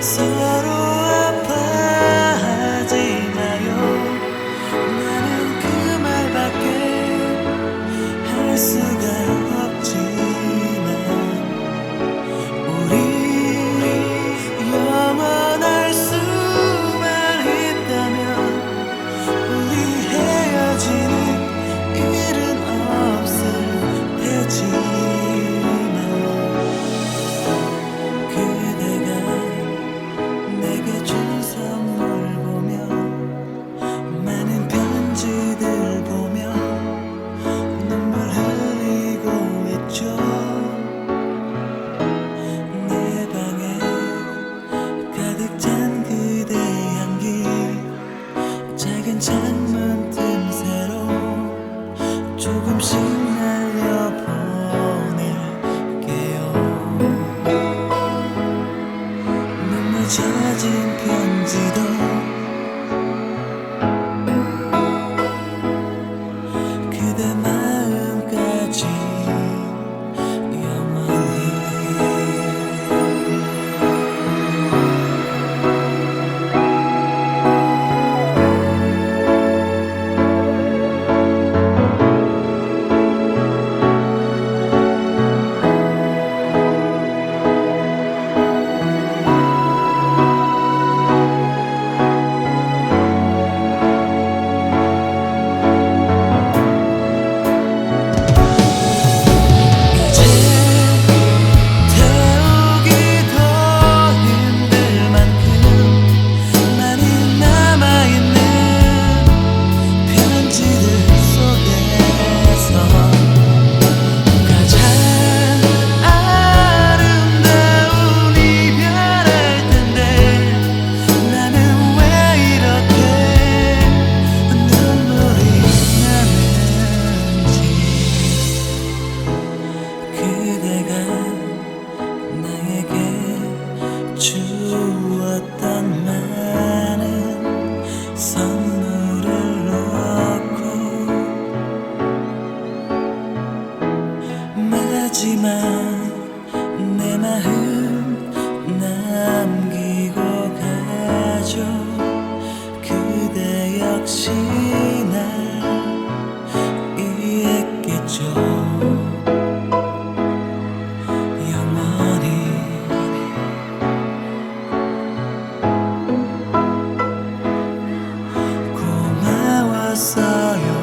So 조금씩 날려보낼게요. 눈물 젖은 편지도 혹시 날 이해했겠죠? 영원히. 고마웠어요.